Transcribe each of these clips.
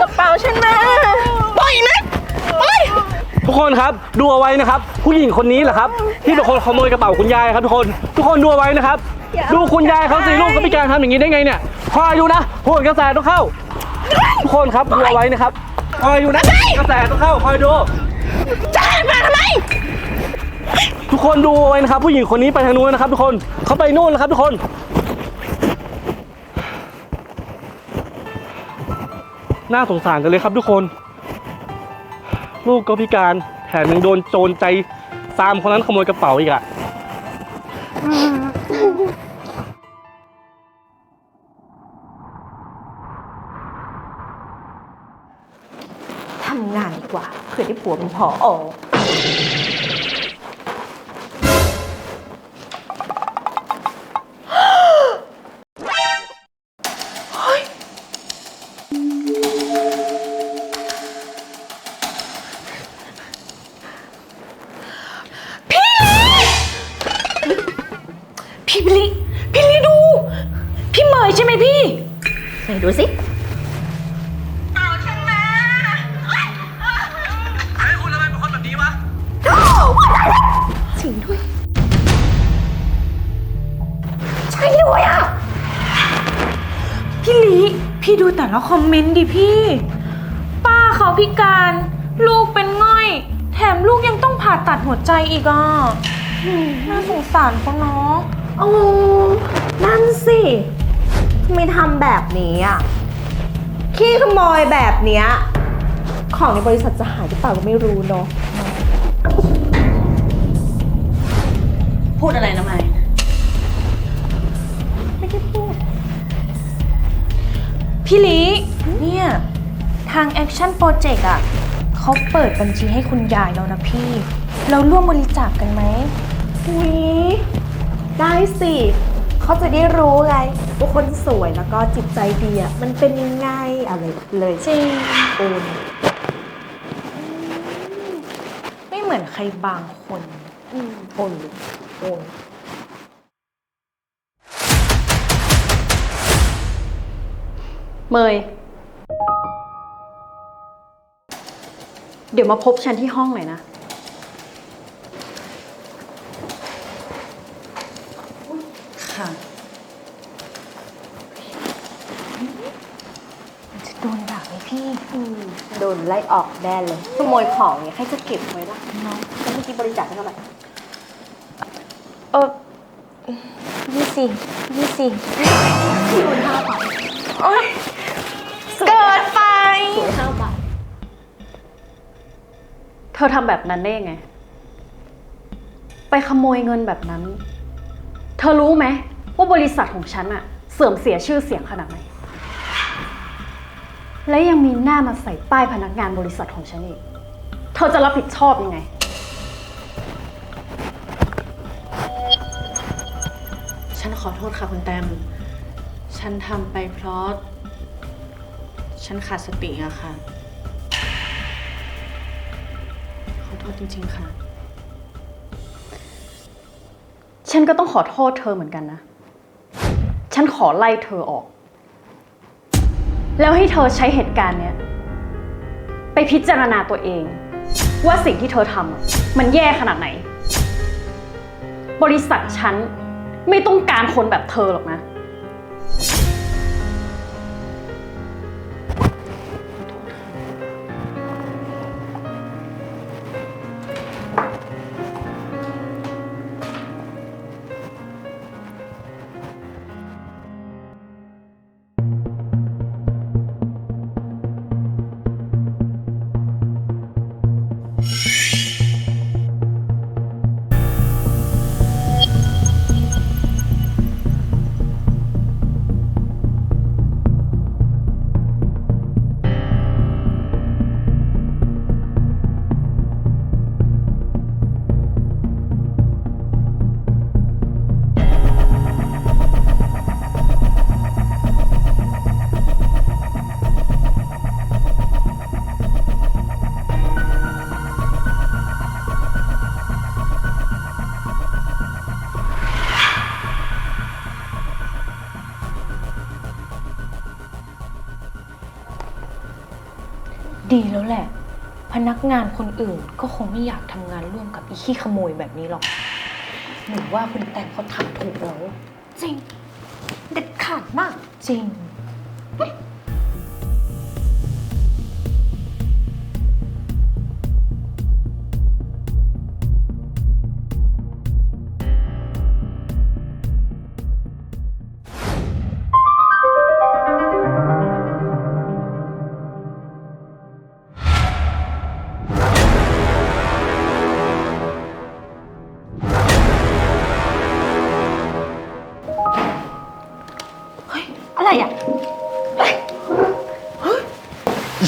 กระเป๋าฉันมาปล่อยนะปล่อยทุกคนครับดูเอาไว้นะครับ ผู้หญิงคนนี้แหละครับ ที่เป็นคนขโมยกระเป๋าคุณยายครับทุกคนทุกคนดูเอาไว้นะครับ ดูคุณยายเขาสิลูกก็พิการทำอย่างนี้ได้ไงเนี่ยคอยดูนะโหนกระแสต้องเข้า ทุกคนครับดูเอาไว้นะครับคอยดูนะกระแสต้องเข้าคอยดูจะให้มาทำไมทุกคนดูเอาไว้นะครับ ผู้หญิงคนนี้ไปทางนู้นนะครับ ทุกคนเขาไปนู่นแล้วครับ ทุกคน น่าสงสารกันเลยครับทุกคน ลูกก็พิการแถมยังโดนโจรใจซามคนนั้นขโมยกระเป๋าอีกอะทำงานดีกว่าเผื่อได้ผัวเป็นพออ ไหนดูสิเฮ้ยคุณทำไมเป็นคนแบบนี้วะจริงด้วย ใช่ด้วยอะ พี่ลิพี่ดูแต่ละคอมเมนต์ดิพี่ ป้าเขาพิการ ลูกเป็นง่อย แถมลูกยังต้องผ่าตัดหัวใจอีกอะอืมน่าสงสารเขาเนาะโอ้นั่นสิทำ ไมทำแบบนี้อะ ขี้ขโมยแบบเนี้ย ของในบริษัทจะหายหรือเปล่าก็ไม่รู้เนาะ พูดอะไรนะไมไม่ได้พูด พี่ลิเนี่ย ทาง Action Project อะเขาเปิดบัญชีให้คุณยายแล้วนะพี่ เราร่วมบริจาคกันไหม อุ๊ยได้สิ เขาจะได้รู้ไงว่าคนสวยแล้วก็จิตใจดีอะมันเป็นยังไงอะไรเลยจริงโอนไม่เหมือนใครบางคนอืมโอนเลยโอนเมย เดี๋ยวมาพบฉันที่ห้องหน่อยนะค่ะ จะโดนด่าไหม พี่อืมโดนไล่ออกแน่เลยขโมยของเนี่ยใครจะเก็บไว้ล่ะเนาะแล้วเมื่อกี้บริจาคให้เท่าไหร่เออยี่สิยี่สิสี่หมื่นห้าบาทโอ๊ยเกิดไปสวยห้าบาทเธอทำแบบนั้นได้ยังไง ไปขโมยเงินแบบนั้น เธอรู้ไหมว่าบริษัทของฉันอะเสื่อมเสียชื่อเสียงขนาดไหน และยังมีหน้ามาใส่ป้ายพนักงานบริษัทของฉันอีก เธอจะรับผิดชอบยังไง ฉันขอโทษค่ะคุณแตม ฉันทำไปเพราะ ฉันขาดสติอะค่ะ ขอโทษจริงๆค่ะ ฉันก็ต้องขอโทษเธอเหมือนกันนะ ฉันขอไล่เธอออก แล้วให้เธอใช้เหตุการณ์เนี้ยไปพิจารณาตัวเอง ว่าสิ่งที่เธอทำอะมันแย่ขนาดไหน บริษัทฉันไม่ต้องการคนแบบเธอหรอกนะ ดีแล้วแหละ พนักงานคนอื่นก็คงไม่อยากทำงานร่วมกับอีขี้ขโมยแบบนี้หรอก หนูว่าคุณแตงเขาทำถูกแล้ว จริง เด็ดขาดมากจริง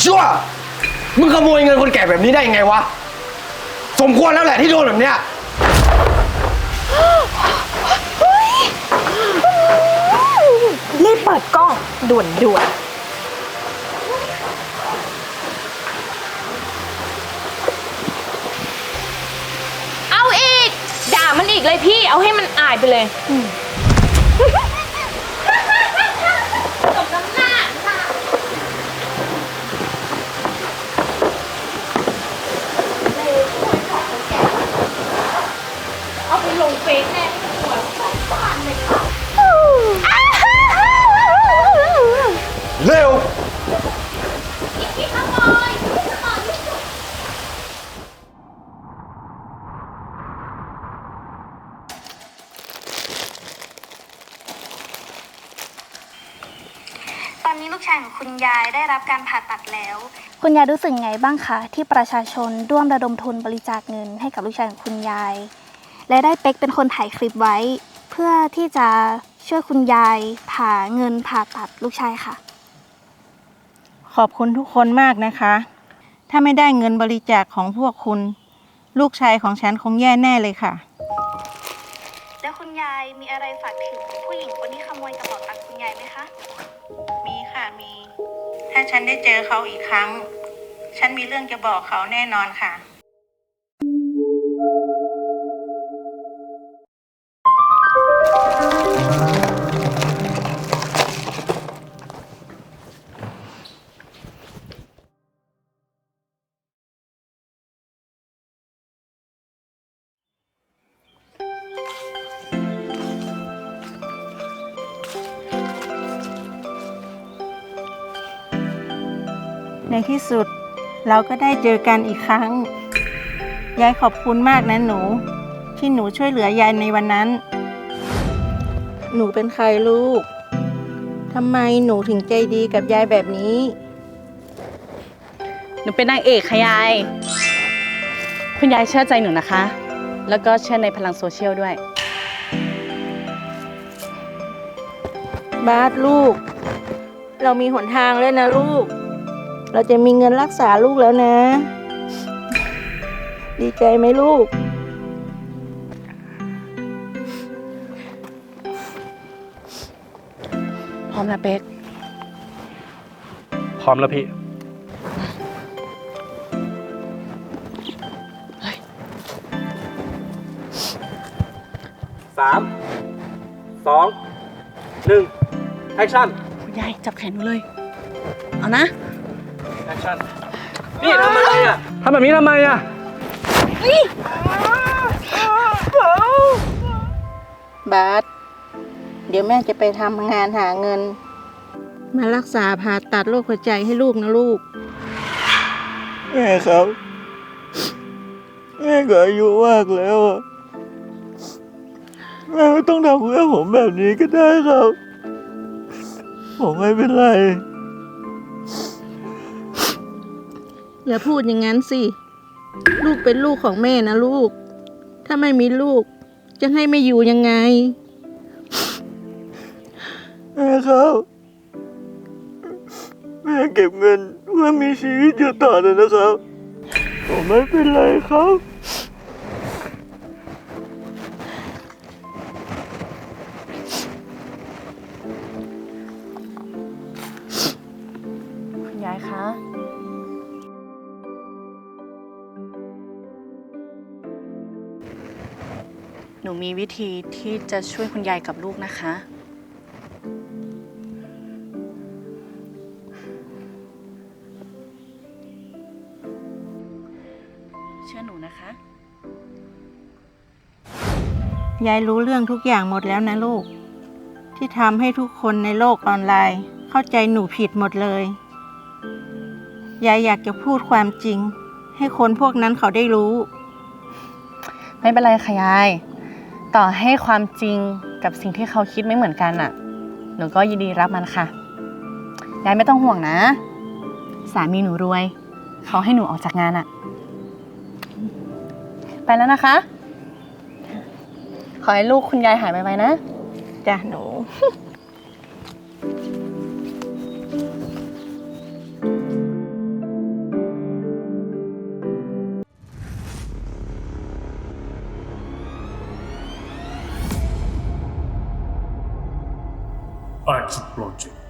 ชั่ว มึงขโมยเงินคนแก่แบบนี้ได้ยังไงวะ สมควรแล้วแหละที่โดนแบบเนี้ย รีบเปิดกล้องด่วนด่วนเอาอีก ด่ามันอีกเลยพี่ เอาให้มันอายไปเลย กชายของคุณยายได้รับการผ่าตัดแล้ว คุณยายรู้สึกไงบ้างคะ ที่ประชาชนร่วมระดมทุนบริจาคเงินให้กับลูกชายของคุณยาย และได้เป๊กเป็นคนถ่ายคลิปไว้ เพื่อที่จะช่วยคุณยายผ่าเงินผ่าตัดลูกชายค่ะ ขอบคุณทุกคนมากนะคะ ถ้าไม่ได้เงินบริจาคของพวกคุณ ลูกชายของฉันคงแย่แน่เลยค่ะ แล้วคุณยายมีอะไรฝากถึงผู้หญิงคนที่ขโมยกระเป๋าตังค์คุณยายไหมคะ มีค่ะมี ถ้าฉันได้เจอเขาอีกครั้ง ฉันมีเรื่องจะบอกเขาแน่นอนค่ะ ในที่สุดเราก็ได้เจอกันอีกครั้ง ยายขอบคุณมากนะหนู ที่หนูช่วยเหลือยายในวันนั้น หนูเป็นใครลูกทำไมหนูถึงใจดีกับยายแบบนี้ หนูเป็นนางเอกค่ะยาย คุณยายเชื่อใจหนูนะคะ แล้วก็เชื่อในพลังโซเชียลด้วย บาสลูก เรามีหนทางแล้วนะลูก เราจะมีเงินรักษาลูกแล้วนะ ดีใจไหมลูก พร้อมนะเป๊กพร้อมแล้วพี่ สามสองหนึ่งแอคชั่น คุณยายจับแขนหนูเลย เอานะแอ คชั่นนี่ทำอะไรอะทำแบบนี้ทำไมอะบาสเดี๋ยวแม่จะไปทำงานหาเงิน มารักษาผ่าตัดโรคหัวใจให้ลูกนะลูก แม่ครับ แม่ก็อายุมากแล้วอะแม่ไม่ต้องทำเพื่อผมแบบนี้ก็ได้ครับ ผมไม่เป็นไร อย่าพูดอย่างนั้นสิ ลูกเป็นลูกของแม่นะลูก ถ้าไม่มีลูก จะให้ไม่อยู่ยังไง แม่ครับ แม่เก็บเงินเพื่อมีชีวิตอยู่ต่อเลยนะครับ ผมไม่เป็นไรครับ หนูมีวิธีที่จะช่วยคุณยายกับลูกนะคะอหนูนะคะ ยายรู้เรื่องทุกอย่างหมดแล้วนะลูก ที่ทำให้ทุกคนในโลกออนไลน์ เข้าใจหนูผิดหมดเลย ยายอยากจะพูดความจริง ให้คนพวกนั้นเขาได้รู้ ไม่เป็นไรค่ะยาย ต่อให้ความจริงกับสิ่งที่เขาคิดไม่เหมือนกันอะหนูก็ยินดีรับมันค่ะ ยายไม่ต้องห่วงนะ สามีหนูรวย เขาให้หนูออกจากงานอะไปแล้วนะคะ ขอให้ลูกคุณยายหายไปๆนะจ้ะหนู project.